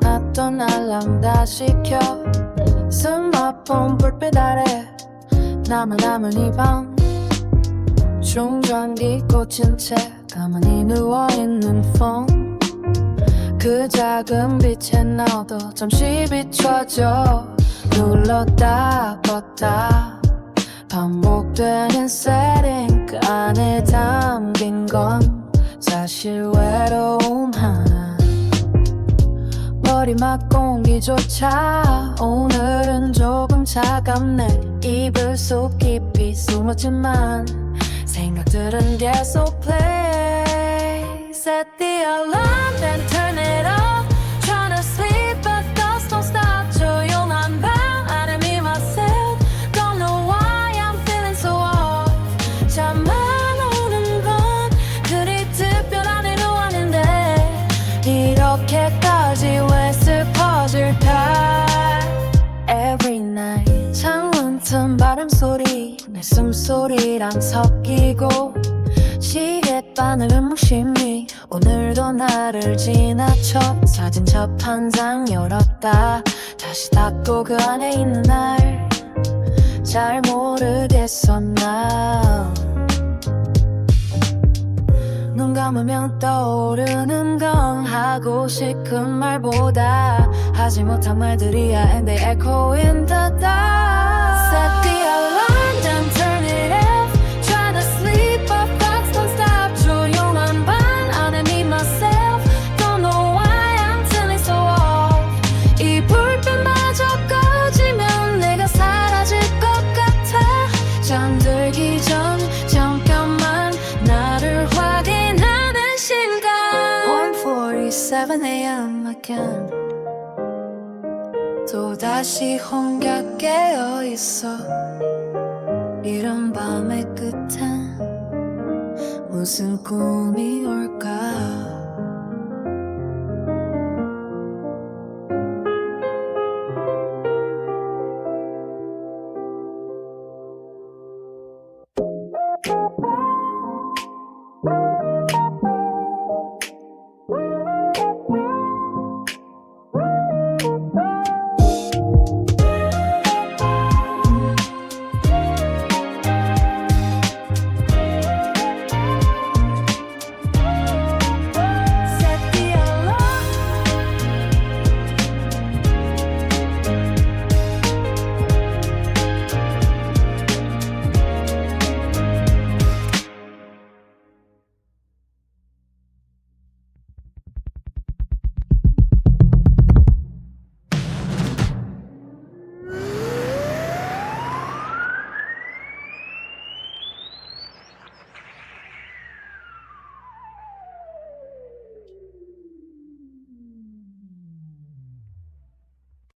알람 다시 켜. 스마트폰 불빛 아래 나만 남은 이밤. 충전기 꽂힌 채 가만히 누워있는 폰 그 작은 빛에 나도 잠시 비춰져. 눌렀다 껐다. 반복되는 세팅 그 안에 담긴 건 사실 외 머리맡 공기조차. 오늘은 조금 차갑네. 이불 속 깊이 숨었지만 생각들은 계속 play. Set the alarm then 이렇게까지 왜 슬퍼질까 Every night 창문 틈 바람 소리 내 숨소리랑 섞이고 시계 바늘은 무심히 오늘도 나를 지나쳐. 사진 첩 한 장 열었다. 다시 닫고 그 안에 있는 날. 잘 모르겠어 now 눈 감으면 떠오르는 건 하고 싶은 말보다 하지 못한 말들이야 and they echo in the dark Set the alarm then turn it off Try to sleep but thoughts don't stop 조용한 방 안에 me myself Don't know why I'm feeling so off 이 불빛마저 꺼지면 내가 사라질 것 같아 잠들기 전 1:47 a.m. again 또다시 혼자 깨어 있어 이런 밤의 끝엔 무슨 꿈이 올까